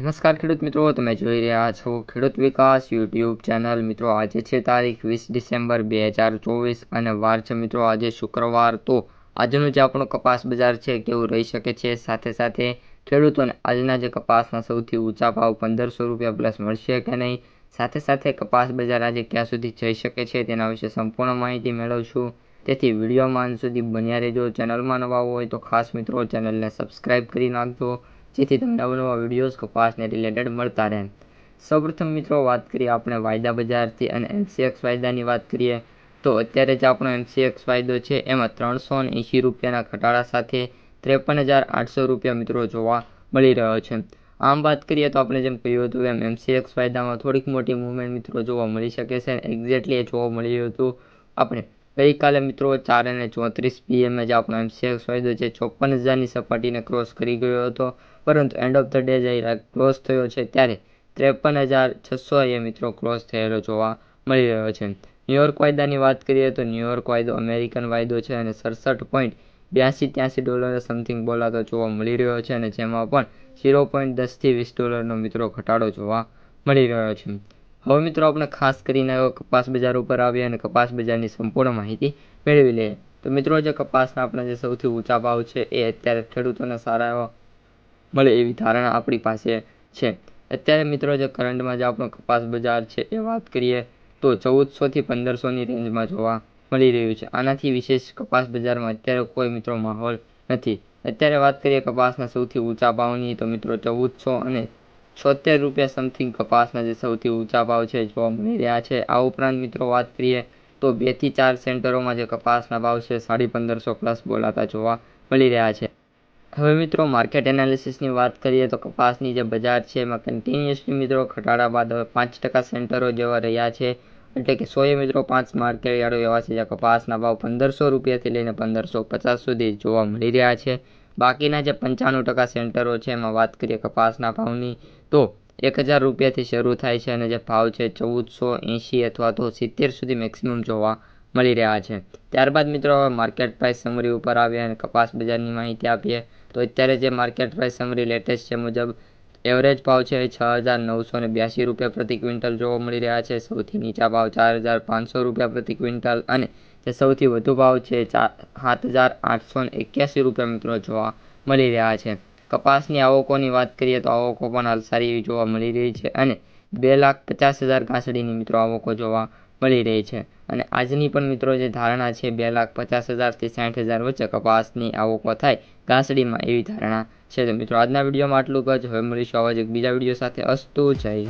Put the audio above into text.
નમસ્કાર ખેડૂત મિત્રો, તમે જોઈ રહ્યા છો ખેડૂત વિકાસ યુટ્યુબ ચેનલ. મિત્રો, આજે છે તારીખ વીસ ડિસેમ્બર બે હજાર ચોવીસ અને વાર છે મિત્રો, આજે શુક્રવાર. તો આજનું જે આપણું કપાસ બજાર છે કેવું રહી શકે છે? સાથે સાથે ખેડૂતોને આજના જે કપાસના સૌથી ઊંચા ભાવ પંદરસો રૂપિયા પ્લસ મળશે કે નહીં? સાથે સાથે કપાસ બજાર આજે ક્યાં સુધી જઈ શકે છે તેના વિશે સંપૂર્ણ માહિતી મેળવશું. તેથી વિડીયોમાં અંત સુધી બન્યા રહેજો. ચેનલમાં નવા હોય તો ખાસ મિત્રો, ચેનલને સબસ્ક્રાઈબ કરી નાખજો. જેથી તમને અવનવા વિડીયોઝ કપાસને રિલેટેડ મળતા રહે. સૌપ્રથમ મિત્રો વાત કરીએ આપણે વાયદા બજારથી અને એમસીએક્સ વાયદાની વાત કરીએ, તો અત્યારે જે આપણો એમસીએક્સ વાયદો છે, એમાં ત્રણસો એંશી રૂપિયાના ઘટાડા સાથે ત્રેપન હજાર આઠસો રૂપિયા મિત્રો જોવા મળી રહ્યો છે. આમ વાત કરીએ તો આપણે જેમ કહ્યું હતું એમ એમસીએક્સ વાયદામાં થોડીક મોટી મુવમેન્ટ મિત્રો જોવા મળી શકે છે એક્ઝેક્ટલી એ જોવા મળ્યું હતું આપણે. ગઈકાલે મિત્રો ચાર અને ચોત્રીસ પીએમએ જે આપણો એમસીએક્સ વાયદો છે. ચોપન હજારની સપાટીને ક્રોસ કરી ગયો હતો, પરંતુ એન્ડ ઓફ ધ ડે જ્યારે ક્રોસ થયો છે ત્યારે ત્રેપન હજાર છસો એ મિત્રો ક્લોઝ થયેલો જોવા મળી રહ્યો છે. ન્યુયોર્ક વાયદાની વાત કરીએ તો ન્યુયોર્ક વાયદો અમેરિકન વાયદો છે અને સડસઠ પોઈન્ટ બ્યાસી ત્યાંસી ડોલર સમથિંગ બોલાતો જોવા મળી રહ્યો છે અને જેમાં પણ ઝીરો પોઈન્ટ દસથી વીસ ડોલરનો મિત્રો ઘટાડો જોવા મળી રહ્યો છે. હવે મિત્રો આપણે ખાસ કરીને કપાસ બજાર ઉપર આવીએ અને કપાસ બજારની સંપૂર્ણ માહિતી મેળવી લઈએ. તો મિત્રો, જે કપાસના આપણા જે સૌથી ઊંચા ભાવ છે, એ અત્યારે ખેડૂતોને સારા એવા મળે એવી ધારણા આપણી પાસે છે. અત્યારે મિત્રો, જે કરંટમાં જે આપણો કપાસ બજાર છે, એ વાત કરીએ તો ચૌદસોથી પંદરસોની રેન્જમાં જોવા મળી રહ્યું છે. આનાથી વિશેષ કપાસ બજારમાં અત્યારે કોઈ મિત્રો માહોલ નથી. અત્યારે વાત કરીએ કપાસના સૌથી ઊંચા ભાવની, તો મિત્રો ચૌદસો અને છોતેર રૂપિયા સમથિંગ કપાસના જે સૌથી ઊંચા ભાવ છે, જોવા મળી રહ્યા છે. આ ઉપરાંત મિત્રો વાત કરીએ તો બેથી ચાર સેન્ટરોમાં જે કપાસના ભાવ છે, સાડી પંદરસો પ્લસ બોલાતા જોવા મળી રહ્યા છે. હવે મિત્રો માર્કેટ એનાલિસિસની વાત કરીએ તો કપાસની જે બજાર છે, એમાં કન્ટિન્યુઅસલી મિત્રો ઘટાડા બાદ હવે પાંચ ટકા સેન્ટરો જેવા રહ્યા છે. એટલે કે સોએ મિત્રો પાંચ માર્કેટ યાર્ડો એવા છે જ્યાં કપાસના ભાવ પંદરસો રૂપિયાથી લઈને પંદરસો પચાસ સુધી જોવા મળી રહ્યા છે. બાકીના જે પંચાણું ટકા સેન્ટરો છે, એમાં વાત કરીએ કપાસના ભાવની તો એક હજાર રૂપિયાથી શરૂ થાય છે અને જે ભાવ છે ચૌદસો એંશી અથવા તો સિત્તેર સુધી મેક્સિમમ જોવા મળી રહ્યા છે. ત્યારબાદ મિત્રો હવે માર્કેટ પ્રાઇસ સમરી ઉપર આવીએ અને કપાસ બજારની માહિતી આપીએ. તો અત્યારે જે માર્કેટ પ્રાઇસ સમરી લેટેસ્ટ છે મુજબ એવરેજ ભાવ છે છ હજાર નવસો ને બ્યાસી રૂપિયા પ્રતિ ક્વિન્ટલ જોવા મળી રહ્યા છે. સૌથી નીચા ભાવ ચાર હજાર પાંચસો રૂપિયા પ્રતિ ક્વિન્ટલ અને જે સૌથી વધુ ભાવ છે ચાર સાત હજાર આઠસો ને એક્યાસી રૂપિયા મિત્રો જોવા મળી રહ્યા છે. કપાસની આવકોની વાત કરીએ તો આવકો પણ હાલ સારી એવી જોવા મળી રહી છે અને બે લાખ પચાસ હજાર ઘાસડીની મિત્રો આવકો જોવા મળી રહી છે. અને આજની પણ મિત્રો જે ધારણા છે બે લાખ પચાસ હજારથી સાઠ હજાર વચ્ચે કપાસની આવકો થાય ઘાસડીમાં એવી ધારણા છે. તો મિત્રો, આજના વિડીયોમાં આટલું જ. હવે મળીશું આવા જ એક બીજા વીડિયો સાથે. અસ્તુ, જય હિન્દ.